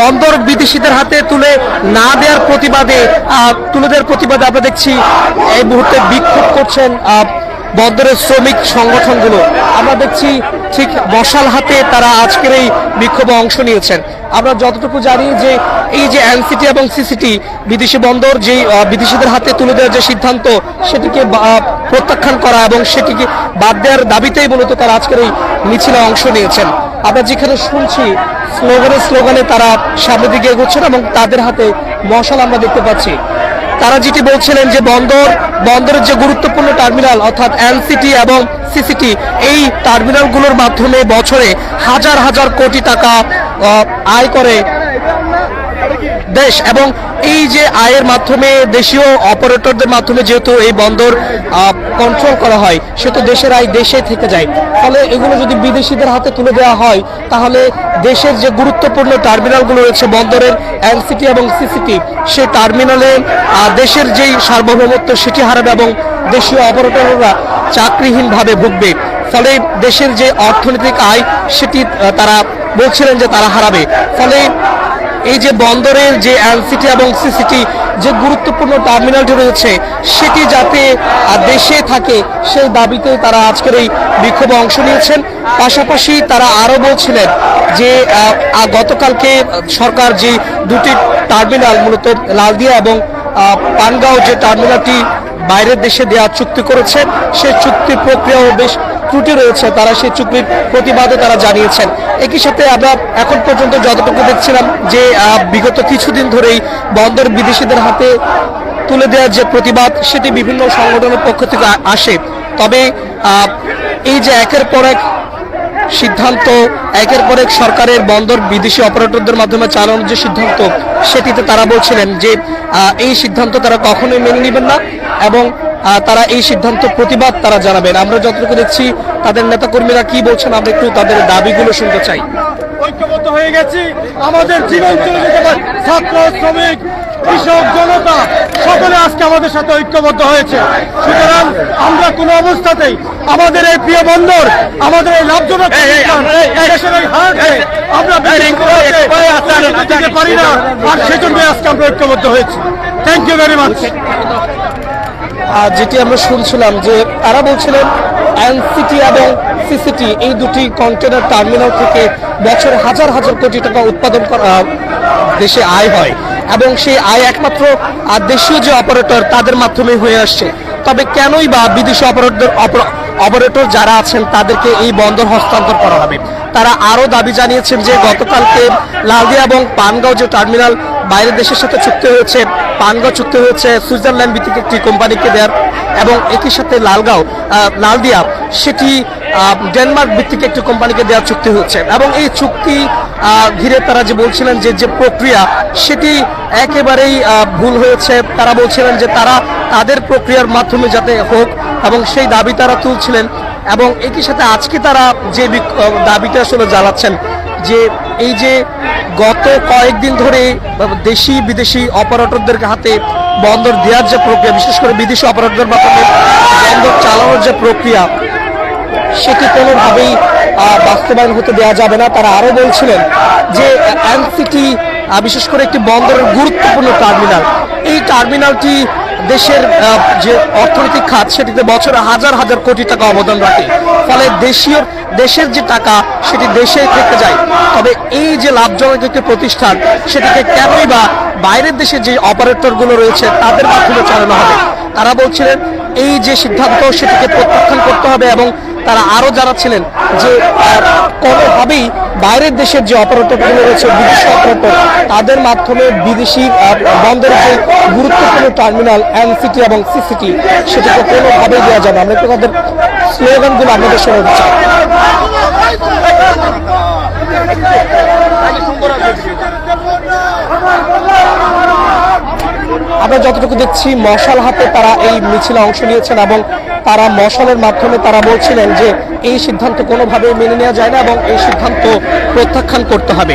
বন্দর বিদেশিদের হাতে তুলে না দেওয়ার প্রতিবাদে তুলে দেওয়ার প্রতিবাদে আমরা দেখছি এই মুহূর্তে বিক্ষোভ করছেন বন্দরের শ্রমিক সংগঠনগুলো। আমরা দেখছি ঠিক মশাল হাতে তারা আজকের এই বিক্ষোভে অংশ নিয়েছেন। আমরা যতটুকু জানি যে এই যে এনসিটি এবং সিসিটি বিদেশি বন্দর যে বিদেশিদের হাতে তুলে দেওয়ার যে সিদ্ধান্ত, সেটিকে প্রত্যাখ্যান করা এবং সেটিকে বাদ দেওয়ার দাবিতেই মূলত তারা আজকের এই মিছিলে অংশ নিয়েছেন। আমরা যেখানে শুনছি স্লোগানে স্লোগানে তারা সামনের দিকে এগোচ্ছেন এবং তাদের হাতে মশাল আমরা দেখতে পাচ্ছি। তারা যেটি বলছিলেন যে বন্দর, বন্দরের যে গুরুত্বপূর্ণ টার্মিনাল, অর্থাৎ এনসিটি এবং সিসিটি, এই টার্মিনালগুলোর মাধ্যমে বছরে হাজার হাজার কোটি টাকা আয় করে দেশ এবং এই যে আয়ের মাধ্যমে দেশীয় অপারেটরদের মাধ্যমে যেহেতু এই বন্দর কন্ট্রোল করা হয় সেহেতু দেশের আয় দেশে থেকে যায়। ফলে এগুলো যদি বিদেশিদের হাতে তুলে দেওয়া হয়, তাহলে দেশের যে গুরুত্বপূর্ণ টার্মিনালগুলো রয়েছে, বন্দরের এনসিটি এবং সিসিটি সেই টার্মিনালে দেশের যেই সার্বভৌমত্ব, সেটি হারাবে এবং দেশীয় অপারেটররা চাকরিহীনভাবে ভুগবে। ফলে দেশের যে অর্থনৈতিক আয়, সেটি তারা বলছিলেন যে তারা হারাবে। ফলে এই যে বন্দরের যে এলসিটি এবং সিসিটি যে গুরুত্বপূর্ণ টার্মিনালটি রয়েছে, সেটি যাতে দেশে থাকে, সেই দাবিতে তারা আজকের এই বিক্ষোভে অংশ নিয়েছেন। পাশাপাশি তারা আরও বলছিলেন যে গতকালকে সরকার যে দুটি টার্মিনাল, মূলত লালদিয়া এবং পানগাঁও যে টার্মিনালটি বাইরের দেশে দেওয়ার চুক্তি করেছে, সেই চুক্তির প্রক্রিয়াও বেশ ত্রুটি রয়েছে, তারা সেই চুক্তির প্রতিবাদও তারা জানিয়েছেন। একই সাথে আমরা এখন পর্যন্ত যতটুকু দেখছিলাম যে বিগত কিছুদিন ধরেই বন্দর বিদেশিদের হাতে তুলে দেওয়ার যে প্রতিবাদ, সেটি বিভিন্ন সংগঠনের পক্ষ থেকে আসে। তবে এই যে একের পর এক সিদ্ধান্ত, একের পর এক সরকারের বন্দর বিদেশি অপারেটরদের মাধ্যমে চালানোর যে সিদ্ধান্ত, সেটিতে তারা বলছিলেন যে এই সিদ্ধান্ত তারা কখনোই মেনে নেবেন না এবং তারা এই সিদ্ধান্ত প্রতিবাদ তারা জানাবেন। আমরা যতটুকু দেখছি তাদের নেতাকর্মীরা কি বলছেন আমরা একটু তাদের দাবিগুলো শুনতে চাই। ঐক্যবদ্ধ হয়ে গেছি। আমাদের জীবন চলে যেতে পারে। ছাত্র শ্রমিক কৃষক জনতা সকলে আজকে আমাদের সাথে ঐক্যবদ্ধ হয়েছে। সুতরাং আমরা কোনো অবস্থাতেই আমাদের এই প্রিয় বন্দর আমাদের এই লাভজনক আমরা পারি না। আর সেজন্য আজকে আমরা ঐক্যবদ্ধ হয়েছি। থ্যাংক ইউ ভেরি মাচ আর যেটি আমরা শুনছিলাম যে তারা বলছিলেন এনসিটি এবং সিসিটি এই দুটি কন্টেনার টার্মিনাল থেকে বছরে হাজার হাজার কোটি টাকা উৎপাদন করা দেশে আয় হয়। এবং সেই আয় একমাত্র দেশীয় যে অপারেটর তাদের মাধ্যমে হয়ে আসছে। তবে কেনই বা বিদেশি অপারেটর অপারেটর যারা আছেন তাদেরকে এই বন্দর হস্তান্তর করা হবে? তারা আরও দাবি জানিয়েছেন যে গতকালকে লালদিয়া এবং পানগাঁও যে টার্মিনাল বাইরের দেশের সাথে চুক্তি হয়েছে, পানগাঁও চুক্তি হয়েছে, সুইজারল্যান্ড ভিত্তিক একটি কোম্পানিকে দেওয়ার এবং একই সাথে লালগাঁও লালদিয়া, সেটি ডেনমার্ক ভিত্তিক একটি কোম্পানিকে দেওয়ার চুক্তি হচ্ছে এবং এই চুক্তি ঘিরে তারা যে বলছিলেন যে যে প্রক্রিয়া, সেটি একেবারেই ভুল হয়েছে। তারা বলছিলেন যে, তারা তাদের প্রক্রিয়ার মাধ্যমে যাতে হোক এবং সেই দাবি তারা তুলছিলেন এবং একই সাথে আজকে তারা যে দাবিটা আসলে জ্বালাচ্ছেন যে এই যে গত কয়েকদিন ধরে দেশি, বিদেশি অপারেটরদের হাতে বন্দর দেওয়ার যে প্রক্রিয়া, বিশেষ করে বিদেশি অপারেটরদের মাধ্যমে বন্দর চালানোর যে প্রক্রিয়া, সেটি কোনোভাবেই বাস্তবায়ন হতে দেওয়া যাবে না। তারা আরও বলছিলেন যে এনসিটি বিশেষ করে একটি বন্দরের গুরুত্বপূর্ণ টার্মিনাল। এই টার্মিনালটি দেশের যে অর্থনৈতিক খাত, সেটিতে বছরে হাজার হাজার কোটি টাকা অবদান রাখে। ফলে দেশীয়, দেশের যে টাকা, সেটি দেশে থেকে যায়। তবে এই যে লাভজনক একটি প্রতিষ্ঠান, সেটিকে কেনই বা বাইরের দেশে যে অপারেটরগুলো রয়েছে, তাদের মাধ্যমে চালানো হবে? তারা বলছিলেন, এই যে সিদ্ধান্ত, সেটিকে প্রত্যাখ্যান করতে হবে এবং তারা আরও জানাচ্ছিলেন যে কোনোভাবেই বাইরের দেশের যে অপারেটরগুলো রয়েছে, বিদেশি অপারেটর তাদের মাধ্যমে বিদেশি বন্দরের যে গুরুত্বপূর্ণ টার্মিনাল এনসিটি এবং সিসিটি, সেটাকে কোনোভাবেই দেওয়া যাবে আমরা একটু তাদের স্লোগানগুলো আপনাদের চাই আমরা যতটুকু দেখছি, মশাল হাতে তারা এই মিছিলে অংশ নিয়েছেন এবং তারা মশালের মাধ্যমে তারা বলছিলেন যে এই সিদ্ধান্ত কোনোভাবেই মেনে নেওয়া যায় না এবং এই সিদ্ধান্ত প্রত্যাখ্যান করতে হবে।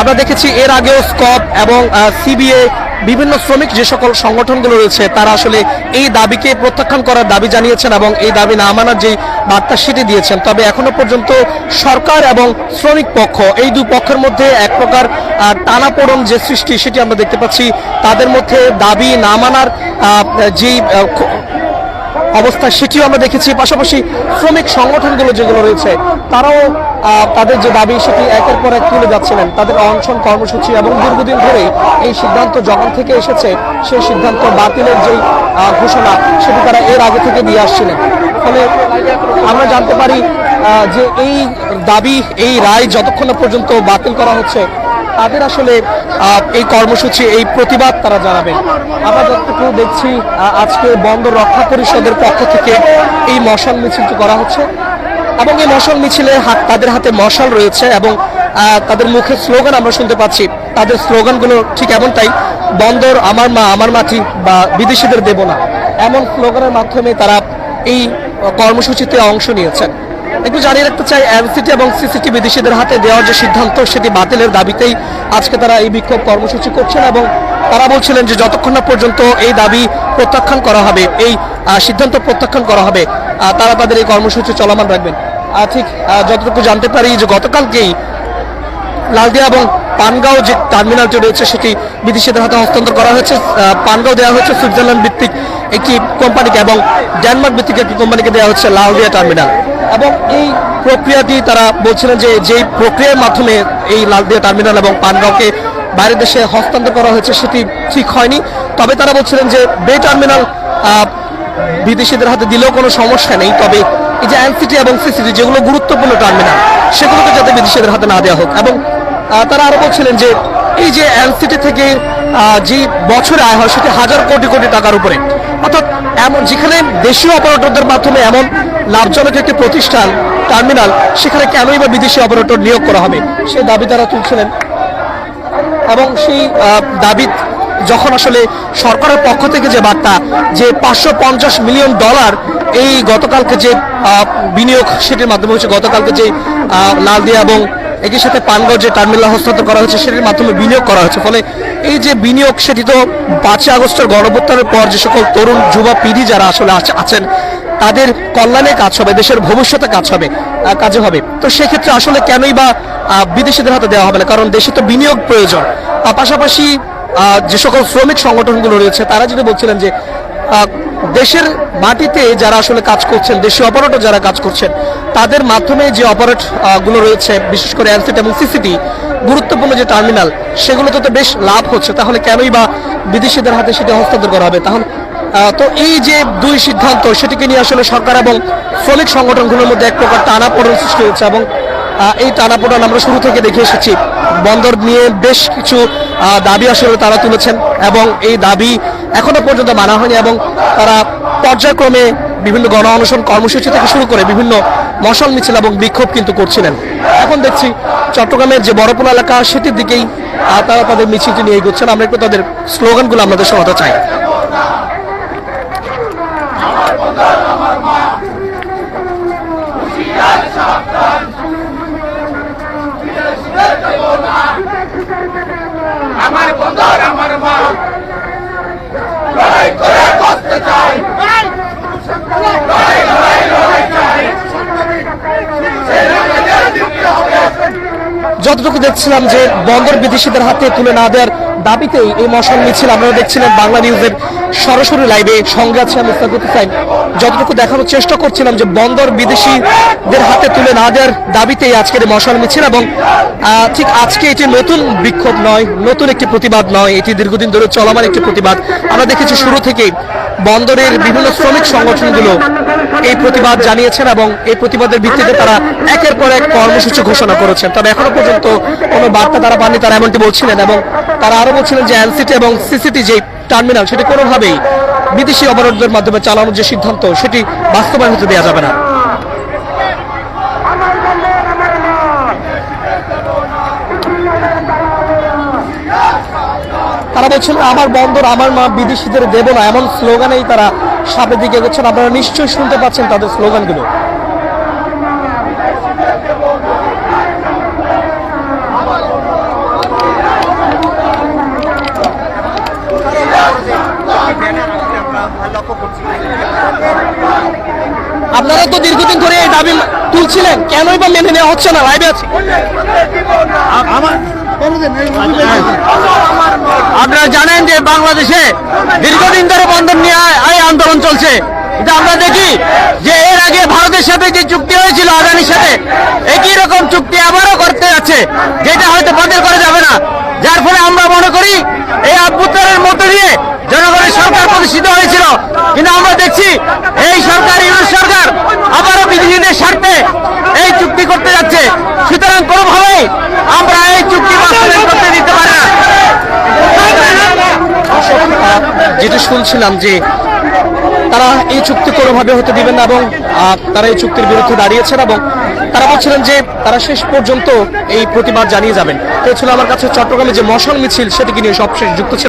আমরা দেখেছি এর আগেও স্কপ এবং সিবিএ বিভিন্ন শ্রমিক যে সকল সংগঠনগুলো রয়েছে, তারা আসলে এই দাবিকে প্রত্যাখ্যান করার দাবি জানিয়েছেন এবং এই দাবি না মানার যে বার্তা সেটি দিয়েছেন। তবে এখনও পর্যন্ত সরকার এবং শ্রমিক পক্ষ, এই দুই পক্ষের মধ্যে এক প্রকার টানাপোড়ন যে সৃষ্টি সেটি আমরা দেখতে পাচ্ছি। তাদের মধ্যে দাবি না মানার যেই অবস্থা সেটিও আমরা দেখেছি। পাশাপাশি শ্রমিক সংগঠনগুলো যেগুলো রয়েছে, তারাও তাদের যে দাবি, সেটি একের পর এক তুলে যাচ্ছিলেন তাদের অনশন কর্মসূচি এবং দীর্ঘদিন ধরে এই সিদ্ধান্ত যখন থেকে এসেছে, সেই সিদ্ধান্ত বাতিলের যেই ঘোষণা, সেটি তারা এর আগে থেকে দিয়ে আসছিলেন। ফলে আমরা জানতে পারি যে এই দাবি, এই রায় যতক্ষণ পর্যন্ত বাতিল করা হচ্ছে তাদের আসলে এই কর্মসূচি, এই প্রতিবাদ তারা জানাবেন। আমরা যতটুকু দেখছি আজকে বন্দর রক্ষা পরিষদের পক্ষ থেকে এই মশাল মিছিলটি করা হচ্ছে। এবং এই মশাল মিছিলে হাত তাদের হাতে মশাল রয়েছে এবং তাদের মুখে স্লোগান আমরা শুনতে পাচ্ছি। তাদের স্লোগানগুলো ঠিক এমনটাই, বন্দর আমার মা, আমার মাটি বা বিদেশিদের দেব না। এমন স্লোগানের মাধ্যমে তারা এই কর্মসূচিতে অংশ নিয়েছেন। একটু জানিয়ে রাখতে চাই এনসিটি এবং সিসিটি বিদেশিদের হাতে দেওয়ার যে সিদ্ধান্ত সেটি বাতিলের দাবিতেই আজকে তারা এই বিক্ষোভ কর্মসূচি করছেন এবং তারা বলছিলেন যে যতক্ষণ না পর্যন্ত এই দাবি প্রত্যাখ্যান করা হবে, এই সিদ্ধান্ত প্রত্যাখ্যান করা হবে তারা তাদের এই কর্মসূচি চলমান রাখবেন। ঠিক যতটুকু জানতে পারি যে গতকালকেই লালদিয়া এবং পানগাঁও যে টার্মিনালটি রয়েছে, সেটি বিদেশিদের হাতে হস্তান্তর করা হয়েছে। পানগাঁও দেওয়া হয়েছে সুইজারল্যান্ড ভিত্তিক একটি কোম্পানিকে এবং ডেনমার্ক ভিত্তিক একটি কোম্পানিকে দেওয়া হচ্ছে লালদিয়া টার্মিনাল। এবং এই প্রক্রিয়াটি তারা বলছিলেন যে, যেই প্রক্রিয়ার মাধ্যমে এই লালদিয়া টার্মিনাল এবং পানগাঁওকে বাইরের দেশে হস্তান্তর করা হয়েছে, সেটি ঠিক হয়নি। তবে তারা বলছিলেন যে, বে টার্মিনাল বিদেশিদের হাতে দিলেও কোনো সমস্যা নেই। তবে এই যে এনসিটি এবং সিসিটি, যেগুলো গুরুত্বপূর্ণ টার্মিনাল, সেগুলোকে যাতে বিদেশিদের হাতে না দেওয়া হোক। এবং তারা আরও বলছিলেন যে এই যে এনসিটি থেকে যে বছরে আয় হয় সেটি হাজার কোটি কোটি টাকার উপরে। অর্থাৎ এমন যেখানে দেশীয় অপারেটরদের মাধ্যমে এমন লাভজনক একটি প্রতিষ্ঠান, টার্মিনাল, সেখানে কেনই বা বিদেশি অপারেটর নিয়োগ করা হবে, সে দাবি তারা তুলছিলেন। এবং সেই দাবি যখন আসলে সরকারের পক্ষ থেকে যে বার্তা যে পাঁচশো পঞ্চাশ মিলিয়ন ডলার এই গতকালকে যে বিনিয়োগ সেটির মাধ্যমে হচ্ছে গতকালকে যে লালদিয়া এবং একই সাথে পানগড় যে টার্মিনাল হস্তান্তর করা হয়েছে, সেটির মাধ্যমে বিনিয়োগ করা হয়েছে। ফলে এই যে বিনিয়োগ, সেটি তো পাঁচই আগস্টের গণভ্যুত্থানের পর যে সকল তরুণ, যুবা পিঢ়ি যারা আসলে আছেন, তাদের কল্যাণে কাজ হবে, দেশের ভবিষ্যতে কাজ হবে কাজে হবে। তো সেক্ষেত্রে আসলে কেনই বা বিদেশিদের হাতে দেওয়া হবে না? কারণ দেশে তো বিনিয়োগ প্রয়োজন। পাশাপাশি যে সকল শ্রমিক সংগঠনগুলো রয়েছে, তারা যেটা বলছিলেন যে দেশের মাটিতে যারা আসলে কাজ করছেন, দেশীয় অপারেটর যারা কাজ করছেন, তাদের মাধ্যমে যে অপারেটগুলো রয়েছে, বিশেষ করে অ্যানসিট এবং সিসিটি গুরুত্বপূর্ণ যে টার্মিনাল, সেগুলোতে তো বেশ লাভ হচ্ছে, তাহলে কেনই বা বিদেশিদের হাতে সেটা হস্তান্তর করা হবে? তাহলে তো এই যে দুই সিদ্ধান্ত, সেটিকে নিয়ে আসলে সরকার এবং শ্রমিক সংগঠনগুলোর মধ্যে এক প্রকার টানাপোড়ন সৃষ্টি হয়েছে এবং এই টানাপোড়ন আমরা শুরু থেকে দেখে এসেছি। বন্দর নিয়ে বেশ কিছু দাবি আসলে তারা তুলেছেন এবং এই দাবি এখনও পর্যন্ত মানা হয়নি এবং তারা পর্যায়ক্রমে বিভিন্ন গণ অনশন কর্মসূচি থেকে শুরু করে বিভিন্ন মশাল মিছিল এবং বিক্ষোভ কিন্তু করছিলেন। এখন দেখছি চট্টগ্রামের যে বড়পোলা এলাকা, সেটির দিকেই তারা তাদের মিছিলটি নিয়ে এগোচ্ছেন। আমরা একটু তাদের স্লোগানগুলো আমাদের শোনাতে চাই। আমার বন্দর আমার মা লড়াই করে করতে চাই লড়াই লড়াই লড়াই চাই ছেলেমেয়েদের দিতে হবে যতটুকু দেখছিলাম যে বন্দর বিদেশিদের হাতে তুলে না দেওয়ার দাবিতেই এই মশাল মিছিল আপনারা দেখছিলেন বাংলা নিউজের সরাসরি লাইভে সঙ্গে আছে আমি ইস্তাকুত যতটুকু দেখানোর চেষ্টা করছিলাম যে বন্দর বিদেশিদের হাতে তুলে না দেওয়ার দাবিতেই আজকের এই মশাল মিছিল এবং ঠিক আজকে এটি নতুন বিক্ষোভ নয়, নতুন একটি প্রতিবাদ নয়, এটি দীর্ঘদিন ধরে চলমান একটি প্রতিবাদ। আমরা দেখেছি শুরু থেকেই বন্দরের বিভিন্ন শ্রমিক সংগঠনগুলো এই প্রতিবাদ জানিয়েছেন এবং এই প্রতিবাদের ভিত্তিতে তারা একের পর এক কর্মসূচি ঘোষণা করেছেন। তবে এখনও পর্যন্ত কোনো বার্তা তারা পাননি, তারা এমনটি বলছিলেন এবং তারা আরও বলছিলেন যে এনসিটি এবং সিসিটি যে টার্মিনাল, সেটি কোনোভাবেই বিদেশি অবরোধের মাধ্যমে চালানোর যে সিদ্ধান্ত, সেটি বাস্তবায়ন হতে দেওয়া যাবে না। তারা বলছেন আমার বন্দর, আমার মা বিদেশিদের দেব না। এমন স্লোগানেই তারা সামনের দিকে এগোচ্ছেন। আপনারা নিশ্চয়ই শুনতে পাচ্ছেন তাদের স্লোগানগুলো। আপনারা তো দীর্ঘদিন ধরে এই দাবি তুলছিলেন। কেনই বা মেনে নেওয়া হচ্ছে না? লাইভে আছে। আমার আপনারা জানেন যে বাংলাদেশে দীর্ঘদিন ধরে বন্ধন নিয়ে এই আন্দোলন চলছে। কিন্তু আমরা দেখি যে এর আগে ভারতের সাথে যে চুক্তি হয়েছিল, আদানির সাথে, একই রকম চুক্তি আবারও করতে যাচ্ছে, যেটা হয়তো বদল করা যাবে না। যার ফলে আমরা মনে করি, এই অভ্যুত্থানের মধ্য দিয়ে জনগণের সরকার প্রতিষ্ঠিত হয়েছিল। কিন্তু আমরা দেখছি, এই সরকার ইউনিট সরকার আবারও বিধিনিদের স্বার্থে এই চুক্তি করতে যাচ্ছে সুতরাং কোনোভাবেই আমরা এই চুক্তি বাস্তবায়ন করতে দিতে পারি না আহ, যেটা শুনছিলাম যে তারা এই চুক্তি কোনোভাবে হতে দিবেন না এবং তারা এই চুক্তির বিরুদ্ধে দাঁড়িয়েছেন এবং তারা বলছিলেন যে তারা শেষ পর্যন্ত এই প্রতিবাদ জানিয়ে যাবেন। তো ছিল আমার কাছে চট্টগ্রামে যে মশাল মিছিল সেটিকে নিয়ে সবশেষ যুক্ত ছিল?